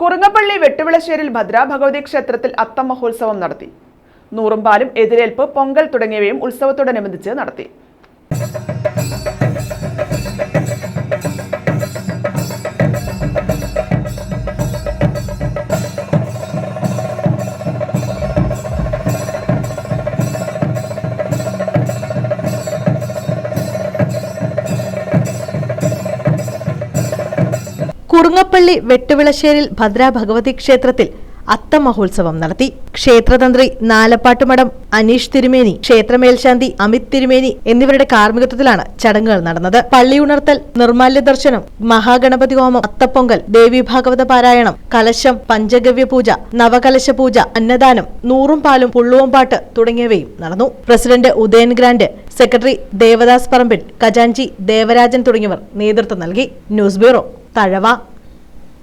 കുറുങ്ങപ്പള്ളി വെട്ടുവിളശ്ശേരിൽ ഭദ്ര ഭഗവതി ക്ഷേത്രത്തിൽ അത്തം മഹോത്സവം നടത്തി നൂറുംപാലും എതിരേൽപ്പ് പൊങ്കൽ തുടങ്ങിയവയും ഉത്സവത്തോടനുബന്ധിച്ച് നടത്തി. കുറുങ്ങപ്പള്ളി വെട്ടുവിളശ്ശേരിൽ ഭദ്ര ഭഗവതി ക്ഷേത്രത്തിൽ അത്തമഹോത്സവം നടത്തി. ക്ഷേത്രതന്ത്രി നാലപ്പാട്ടുമഠം അനീഷ് തിരുമേനി ക്ഷേത്രമേൽശാന്തി അമിത് തിരുമേനി എന്നിവരുടെ കാർമ്മികത്വത്തിലാണ് ചടങ്ങുകൾ നടന്നത്. പള്ളിയുണർത്തൽ നിർമാല്യ ദർശനം മഹാഗണപതി ഹോമം അത്തപ്പൊങ്കൽ ദേവി ഭാഗവത പാരായണം കലശം പഞ്ചഗവ്യ പൂജ നവകലശ പൂജ അന്നദാനം നൂറും പാലും പുള്ളുവം പാട്ട് തുടങ്ങിയവയും നടന്നു. President Udayan grand secretary Devadas Parambil ഖജാൻജി ദേവരാജൻ തുടങ്ങിയവർ നേതൃത്വം നൽകി. News bureau Thazhava.